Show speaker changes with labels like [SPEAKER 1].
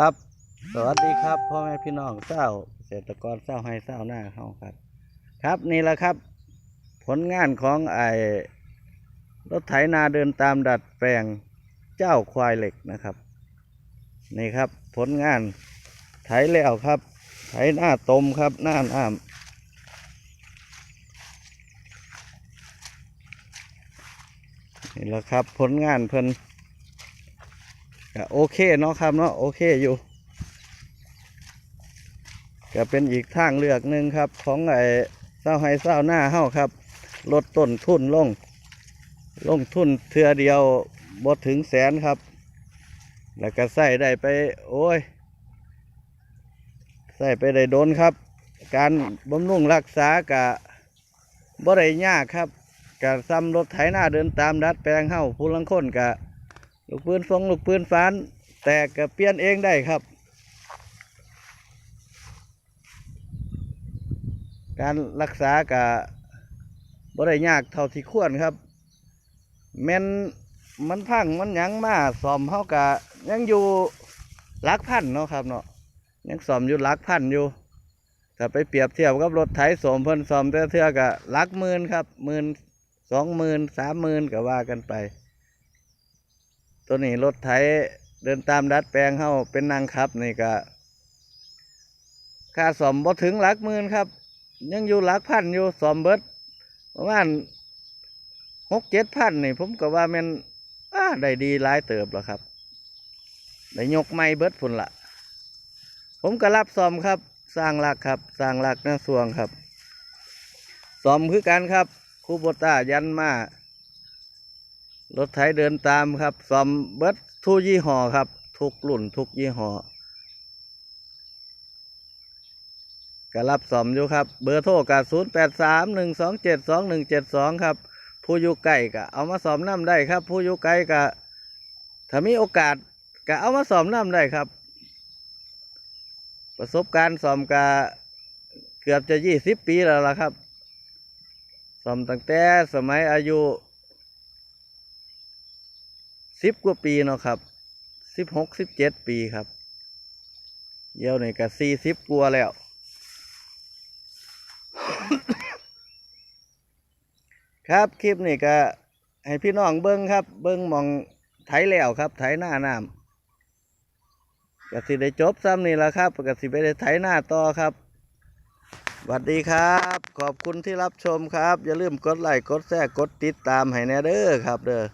[SPEAKER 1] ครับ สวัสดีครับพ่อแม่พี่น้องเศร้าเกษตรกรเศร้าให้เศร้าหน้าเขาครับ ครับนี่แหละครับ ผลงานของไอ้รถไถนาเดินตามดัดแปลงเจ้าควายเหล็กนะครับ นี่ครับผลงานไถแล้วครับ ไถหน้าตมครับหน้าน้ำนี่แหละครับผลงานเพิ่น ก็โอเคเนาะครับเนาะโอเคอยู่ก็เป็นอีกทางเลือกหนึ่งครับ ของไอ้เศร้าไห้เศร้าหน้าเฮ้าครับ ลดต้นทุนลง ลงทุนเทือเดียวบดถึงแสนครับ แล้วก็ใส่ได้ไป โอ้ย ใส่ไปได้โดนครับ การบำรุงรักษากะบ่ได้ยากครับกะซ้ำรถไถนาเดินตามดัดแปลงเฮาผู้ลังคนกะ ลูกปืนฟงลูกปืนฟาน แตกกะเปลี่ยนเองได้ครับ การรักษากะบ่ได้ยากเท่าที่ควรครับ แม่นมันพังมันยังมาซ่อมเฮากะยังอยู่ลักพันเนาะครับเนาะยังซ่อมอยู่ลักพันอยู่ถ้าไปเปรียบเทียบกับรถไถสมเพิ่นซ่อมแต่เทื่อกะหลักหมื่นครับหมื่นสองหมื่นสามหมื่นก็ว่ากันไป ตัวนี้รถไถเดินตามดัดแปลงเฮาเป็นนางขับนี่ก็ค่าซ่อมบ่ถึงหลักหมื่นครับ ยังอยู่หลักพันอยู่ซ่อมเบิดประมาณหกเจ็ดพันนี่ผมก็ว่ามันอ่าได้ดีหลายเติบแล้วครับ ได้ยกไม้เบิดพุ่นละผมก็รับซ่อมครับ สร้างหลักครับ สร้างหลักนะสวงครับซ่อมคือกันครับคูโบต้ายันมา รถไถเดินตามครับซ่อมเบิดทุกยี่ห้อครับ ทุกรุ่นทุกยี่ห้อก็รับซอมอยู่ครับ เบอร์โทรกับศูนย์แปดสามหนึ่งสองเจ็ดสองหนึ่งเจ็ดสองครับ ผู้อยู่ไกลก็เอามาสอมน้ำได้ครับ ผู้อยู่ไกลก็ถ้ามีโอกาสก็เอามาสอมน้ำได้ครับ ประสบการณ์สอมกาเกือบจะยี่สิบปีแล้วล่ะครับสอมตั้งแต่สมัยอายุ สิบกว่าปีเนาะครับสิบหกสิบเจ็ดปีครับเดี๋ยวนี่ก็สี่สิบกว่าแล้ว ครับคลิปนี้ก็ให้พี่น้องเบิ้งครับ เบิ้งมองไถแล้วครับ ไถหน้าน้ำก็สิได้จบซ้ำนี่แหละครับก็สิไปได้ไถหน้าต่อครับสวัสดีครับ ขอบคุณที่รับชมครับ อย่าลืมกดไลค์กดแชร์กดติดตามให้แน่เด้อครับเด้อ